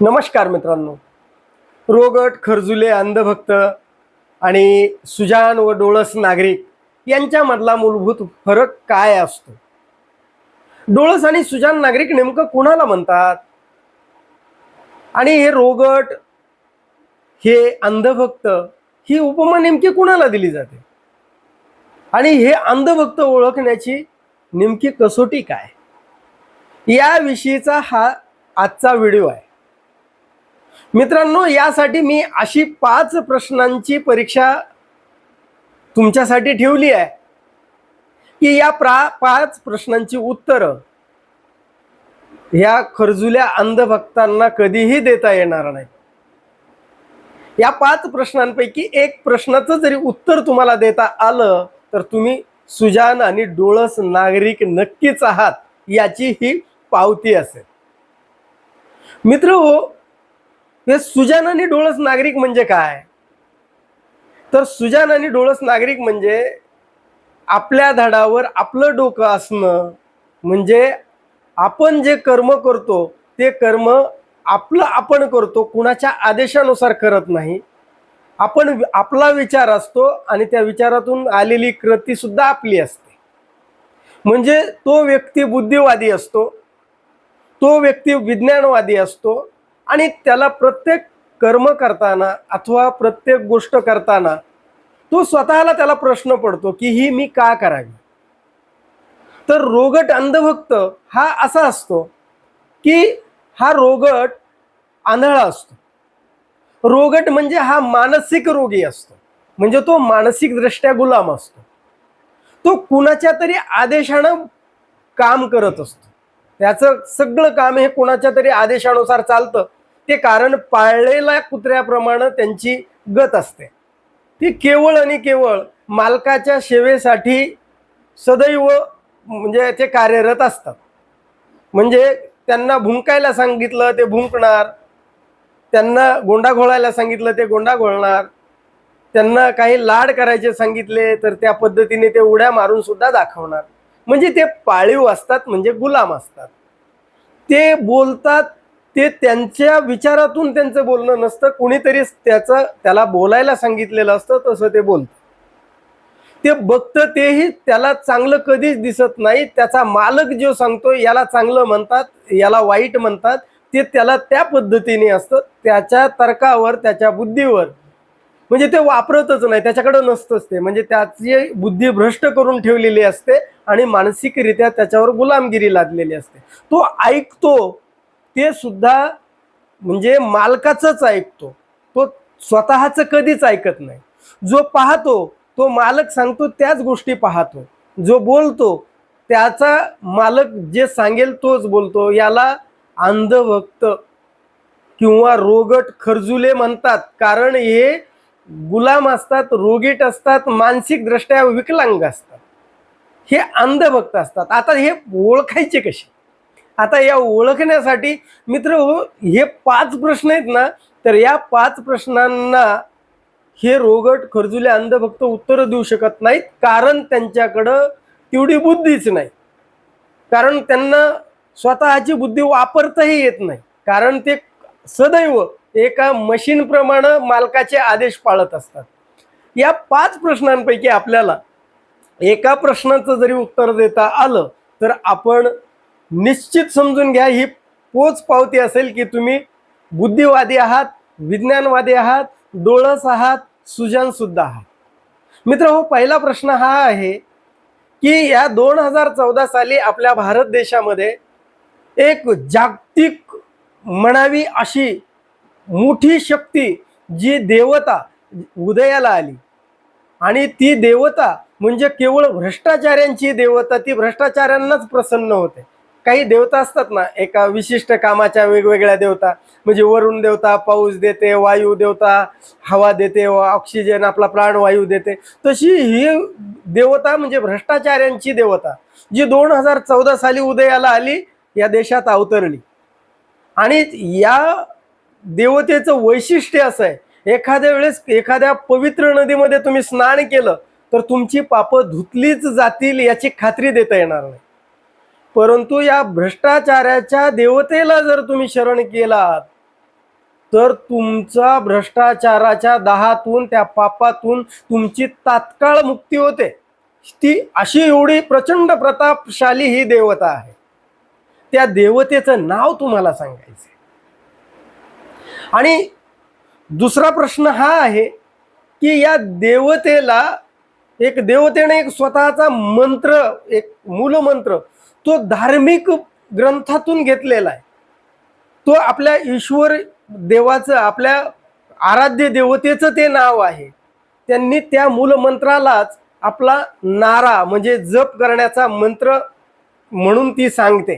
नमस्कार मित्रांनो. रोगट खरजुले अंधभक्त आणि सुजान व डोळस नागरिक यांच्यामधला मूलभूत फरक काय असतो? डोळस आणि सुजान नागरिक नेमकं कुणाला म्हणतात? आणि हे रोगट हे अंधभक्त ही उपमा नेमकी कुणाला दिली जाते? आणि हे अंधभक्त ओळखण्याची नेमकी कसोटी काय? याविषयीचा हा आजचा व्हिडिओ आहे. मित्रांनो यासाठी मी अशी पाच प्रश्नांची परीक्षा तुमच्यासाठी ठेवली आहे. की या प्रा पाच प्रश्नांची उत्तरं ह्या खरजुल्या अंधभक्तांना कधीही देता येणार नाही या पाच प्रश्नांपैकी एक प्रश्नाचं जरी उत्तर तुम्हाला देता आलं तर तुम्ही सुजान आणि डोळस नागरिक नक्कीच आहात याची ही पावती असेल. मित्र हो हे सुजान आणि डोळस नागरिक म्हणजे काय? तर सुजान आणि डोळस नागरिक म्हणजे आपल्या धडावर आपलं डोकं असणं म्हणजे आपण जे कर्म करतो ते कर्म आपलं आपण करतो कुणाच्या आदेशानुसार करत नाही. आपण आपला विचार असतो आणि त्या विचारातून आलेली कृती सुद्धा आपली असते. म्हणजे तो व्यक्ती बुद्धिवादी असतो तो व्यक्ती विज्ञानवादी असतो आणि त्याला प्रत्येक कर्म करताना अथवा प्रत्येक गोष्ट करताना तो स्वतःला त्याला प्रश्न पडतो की ही मी का करावी? तर रोगट अंधभक्त हा असा असतो की हा रोगट आंधळा असतो. रोगट म्हणजे हा मानसिक रोगी असतो. म्हणजे तो मानसिक दृष्ट्या गुलाम असतो. तो कुणाच्या तरी आदेशानं काम करत असतो. त्याचं सगळं काम हे कुणाच्या तरी आदेशानुसार चालतं. ते कारण पाळलेल्या कुत्र्याप्रमाणे त्यांची गत असते. ती केवळ आणि केवळ मालकाच्या सेवेसाठी सदैव म्हणजे ते कार्यरत असतात. म्हणजे त्यांना भुंकायला सांगितलं ते भुंकणार त्यांना गोंडा घोळायला सांगितलं ते गोंडा घोळणार त्यांना काही लाड करायचे सांगितले तर त्या पद्धतीने ते उड्या मारून सुद्धा दाखवणार. म्हणजे ते पाळीव असतात म्हणजे गुलाम असतात. ते बोलतात ते त्यांच्या विचारातून त्यांचं बोलणं नसतं. कुणीतरी त्याचं त्याला बोलायला सांगितलेलं असतं तसं ते बोलतं. ते बघतं तेही त्याला चांगलं कधीच दिसत नाही. त्याचा मालक जो सांगतो याला चांगलं म्हणतात याला वाईट म्हणतात ते त्याला त्या पद्धतीने असतं. त्याच्या तर्कावर त्याच्या बुद्धीवर. म्हणजे ते वापरतच नाही त्याच्याकडं नसतंच ते. म्हणजे त्याची बुद्धी भ्रष्ट करून ठेवलेली असते आणि मानसिकरित्या त्याच्यावर गुलामगिरी लादलेली असते. तो ऐकतो ते सुद्धा म्हणजे मालकाचंच ऐकतो. तो स्वतःचं कधीच ऐकत नाही. जो पाहतो तो मालक सांगतो त्याच गोष्टी पाहतो. जो बोलतो त्याचा मालक जे सांगेल तोच बोलतो. याला अंधभक्त किंवा रोगट खरजुले म्हणतात. कारण हे गुलाम असतात रोगीट असतात मानसिक दृष्ट्या विकलांग असतात. हे अंधभक्त असतात. आता हे ओळखायचे कसे? आता या ओळखण्यासाठी मित्र हे पाच प्रश्न आहेत ना तर या पाच प्रश्नांना हे रोगट खरजुले अंधभक्त उत्तरं देऊ शकत नाहीत कारण त्यांच्याकडं तेवढी बुद्धीच नाही. कारण त्यांना स्वतःची बुद्धी वापरताही येत नाही. कारण ते सदैव एका मशीनप्रमाणे मालकाचे आदेश पाळत असतात. या पाच प्रश्नांपैकी आपल्याला एका प्रश्नाचं जरी उत्तर देता आलं तर आपण निश्चित समजून घ्या ही पोच पावती असेल की तुम्ही बुद्धिवादी आहात विज्ञानवादी आहात डोळस आहात सुजन सुद्धा आहात. मित्र हो पहिला प्रश्न हा आहे की या दोन हजार चौदा साली आपल्या भारत देशामध्ये एक जागतिक म्हणावी अशी मोठी शक्ती जी देवता उदयाला आली. आणि ती देवता म्हणजे केवळ भ्रष्टाचार्यांची देवता ती भ्रष्टाचार्यांनाच प्रसन्न होते. काही देवता असतात ना एका विशिष्ट कामाच्या वेगवेगळ्या देवता. म्हणजे वरुण देवता पाऊस देते वायू देवता हवा देते ऑक्सिजन आपला प्राणवायू देते. तशी ही देवता म्हणजे भ्रष्टाचार्यांची देवता जी दोन हजार चौदा साली उदयाला आली या देशात अवतरली. आणि या देवतेचं वैशिष्ट्य असं आहे एखाद्या वेळेस एखाद्या पवित्र नदीमध्ये तुम्ही स्नान केलं तर तुमची पापं धुतलीच जातील याची खात्री देता येणार नाही. परंतु या भ्रष्टाचाराच्या देवतेला जर तुम्ही शरण केलात तर तुमचा भ्रष्टाचाराच्या दहातून त्या पापातून तुमची तात्काळ मुक्ती होते. ती अशी एवढी प्रचंड प्रतापशाली ही देवता आहे. त्या देवतेचं नाव तुम्हाला सांगायचं आणि दुसरा प्रश्न हा आहे की या देवतेला एक देवतेने एक स्वतःचा मंत्र एक मूलमंत्र तो धार्मिक ग्रंथातून घेतलेला आहे. तो आपल्या ईश्वर देवाचं आपल्या आराध्य देवतेचं ते नाव आहे. त्यांनी त्या मूलमंत्रालाच आपला नारा म्हणजे जप करण्याचा मंत्र म्हणून ती सांगते.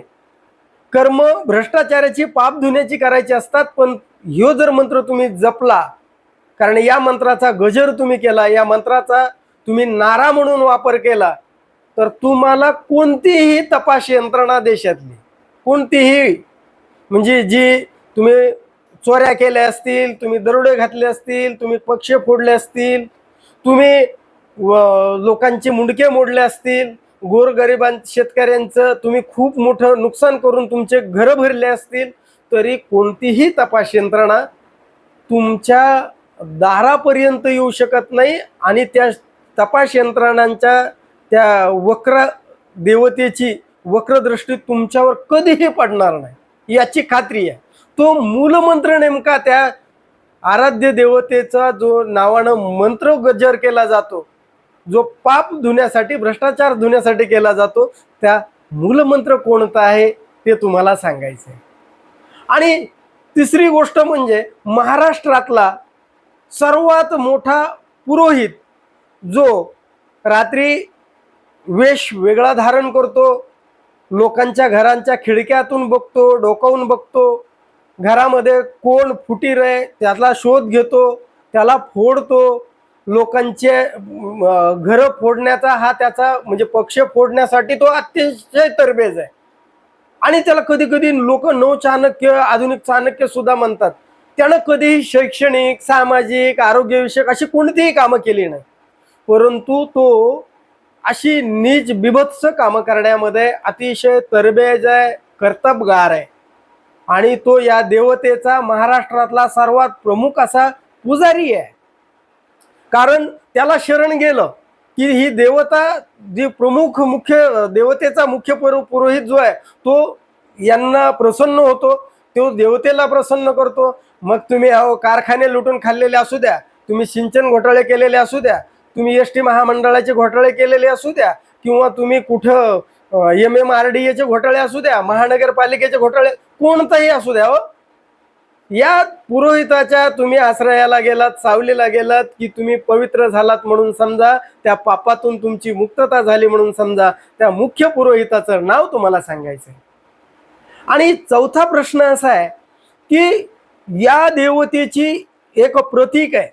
कर्म भ्रष्टाचाराची पाप धुण्याची करायची असतात पण ह्यो जर मंत्र तुम्ही जपला कारण या मंत्राचा गजर तुम्ही केला या मंत्राचा तुम्ही नारा म्हणून वापर केला तर तुम्हाला कोणतीही तपास यंत्रणा देशातली कोणतीही म्हणजे जी तुम्ही चोऱ्या केल्या असतील तुम्ही दरोडे घातले असतील तुम्ही पक्ष फोडले असतील तुम्ही व- लोकांचे मुंडके मोडले असतील गोरगरिबां शेतकऱ्यांचं तुम्ही खूप मोठं नुकसान करून तुमचे घरं भरले असतील तरी कोणतीही तपास यंत्रणा तुमच्या दारापर्यंत येऊ शकत नाही आणि त्या तपास यंत्रणांच्या त्या वक्र देवतेची वक्रदृष्टी तुमच्यावर कधीही पडणार नाही. याची खात्री आहे. तो मूलमंत्र नेमका त्या आराध्य देवतेचा जो नावानं मंत्र गजर केला जातो जो पाप धुण्यासाठी भ्रष्टाचार धुण्यासाठी केला जातो त्या मूलमंत्र कोणता आहे ते तुम्हाला सांगायचं आहे आणि तिसरी गोष्ट म्हणजे महाराष्ट्रातला सर्वात मोठा पुरोहित जो रात्री वेश वेगळा धारण करतो. लोकांच्या घरांच्या खिडक्यातून बघतो डोकावून बघतो. घरामध्ये कोण फुटीर आहे त्याला शोध घेतो त्याला फोडतो. लोकांचे घरं फोडण्याचा हा त्याचा म्हणजे पक्ष फोडण्यासाठी तो अतिशय तरबेज आहे. आणि त्याला कधी कधी लोक नव चाणक्य आधुनिक चाणक्य सुद्धा म्हणतात. त्यानं कधीही शैक्षणिक सामाजिक आरोग्यविषयक अशी कोणतीही कामं केली नाही. परंतु तो अशी नीच बिभत्स कामं करण्यामध्ये अतिशय तरबेज आहे कर्तबगार आहे. आणि तो या देवतेचा महाराष्ट्रातला सर्वात प्रमुख असा पुजारी आहे. कारण त्याला शरण गेलं की ही देवता जी प्रमुख मुख्य देवतेचा मुख्य पुरो पुरोहित जो आहे तो यांना प्रसन्न होतो तो देवतेला प्रसन्न करतो. मग तुम्ही अहो कारखाने लुटून खाल्लेले असू द्या तुम्ही सिंचन घोटाळे केलेले असू द्या तुम्ही एस टी महामंडळाचे घोटाळे केलेले असू द्या किंवा तुम्ही कुठं एम एम आर डी एचे घोटाळे असू द्या महानगरपालिकेचे घोटाळे कोणताही असू द्या हो. या पुरोहिताच्या तुम्ही आश्रयाला गेलात सावलीला गेलात की तुम्ही पवित्र झालात म्हणून समजा त्या पापातून तुमची मुक्तता झाली म्हणून समजा त्या मुख्य पुरोहिताचं नाव तुम्हाला सांगायचं आणि चौथा प्रश्न असा आहे की या देवतेची एक प्रतीक आहे.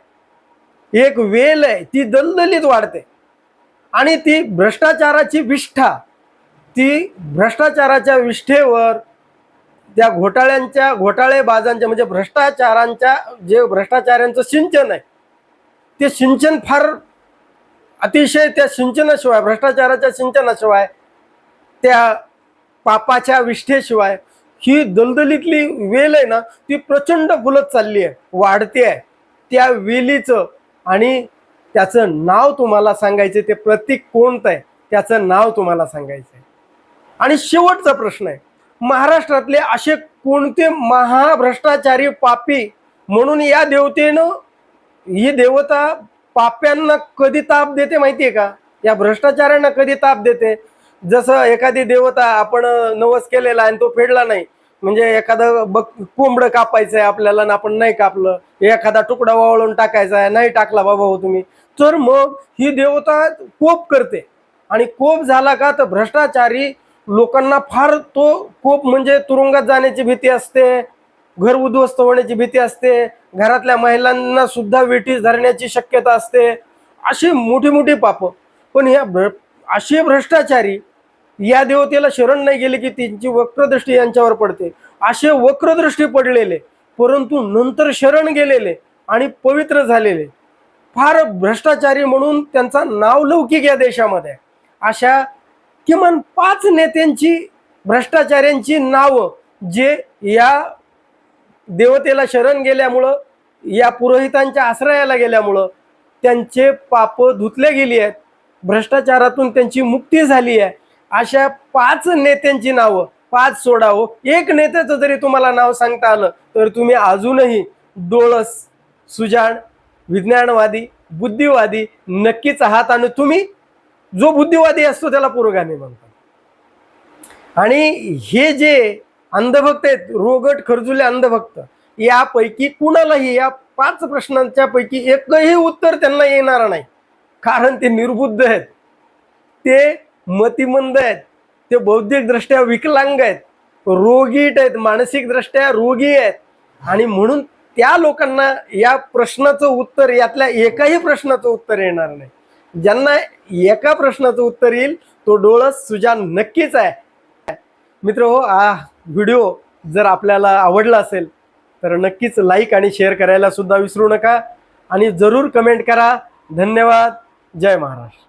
एक वेल आहे ती दलदलीत वाढते. आणि ती भ्रष्टाचाराची विष्ठा. ती भ्रष्टाचाराच्या विष्ठेवर त्या घोटाळ्यांच्या घोटाळेबाजांच्या म्हणजे भ्रष्टाचारांच्या जे भ्रष्टाचारांचं सिंचन आहे ते सिंचन फार अतिशय त्या सिंचनाशिवाय भ्रष्टाचाराच्या सिंचनाशिवाय त्या पापाच्या विष्ठेशिवाय ही दलदलीतली वेल आहे ना ती प्रचंड फुलत चालली आहे वाढते आहे. त्या वेलीचं आणि त्याचं नाव तुम्हाला सांगायचं ते प्रतीक कोणतं आहे त्याचं नाव तुम्हाला सांगायचं आहे आणि शेवटचा प्रश्न आहे महाराष्ट्रातले असे कोणते महाभ्रष्टाचारी पापी म्हणून या देवतेनं ही देवता पाप्यांना कधी ताप देते माहिती आहे का? या भ्रष्टाचाऱ्यांना कधी ताप देते? जसं एखादी देवता आपण नवस केलेला आणि तो फेडला नाही म्हणजे एखादं बघ कोंबडं कापायचंय आपल्याला ना आपण नाही कापलं एखादा तुकडा वावळून टाकायचा आहे नाही टाकला बाबा हो तुम्ही तर मग ही देवता कोप करते. आणि कोप झाला का तर भ्रष्टाचारी लोकांना फार तो कोप म्हणजे तुरुंगात जाण्याची भीती असते घर उद्ध्वस्त होण्याची भीती असते घरातल्या महिलांना सुद्धा वेटीस धरण्याची शक्यता असते अशी मोठी मोठी पाप. पण ह्या भ्र असे भ्रष्टाचारी या देवतेला शरण नाही गेले की त्यांची वक्रदृष्टी यांच्यावर पडते. असे वक्रदृष्टी पडलेले परंतु नंतर शरण गेलेले आणि पवित्र झालेले. फार भ्रष्टाचारी म्हणून त्यांचा नावलौकिक या देशामध्ये. आहे. अशा किमान पाच नेत्यांची भ्रष्टाचाऱ्यांची नावं जे या देवतेला शरण गेल्यामुळं या पुरोहितांच्या आश्रयाला गेल्यामुळं त्यांचे पाप धुतले गेली आहेत. भ्रष्टाचारातून त्यांची मुक्ती झाली आहे. अशा पाच नेत्यांची नावं पाच सोडावं. एक नेत्याचं जरी तुम्हाला नाव सांगता आलं तर तुम्ही अजूनही डोळस सुजाण विज्ञानवादी बुद्धिवादी नक्कीच आहात आणि तुम्ही जो बुद्धिवादी असतो त्याला पुरोगामी म्हणतात आणि हे जे अंधभक्त आहेत रोगट खरजुले अंधभक्त यापैकी कुणालाही या पाच प्रश्नांच्या पैकी एकही उत्तर त्यांना येणार नाही. कारण ते निर्बुद्ध आहेत. ते मतिमंद आहेत. ते बौद्धिकदृष्ट्या विकलांग आहेत. रोगीट आहेत मानसिकदृष्ट्या रोगी आहेत. आणि म्हणून त्या लोकांना या प्रश्नाचं उत्तर यातल्या एकाही प्रश्नाचं उत्तर येणार नाही. ज्यांना एका प्रश्नाचं उत्तर येईल तो डोळस सुजान नक्कीच आहे. मित्र हो हा व्हिडिओ जर आपल्याला आवडला असेल तर नक्कीच लाईक आणि शेअर करायला सुद्धा विसरू नका. आणि जरूर कमेंट करा. धन्यवाद. जय महाराष्ट्र.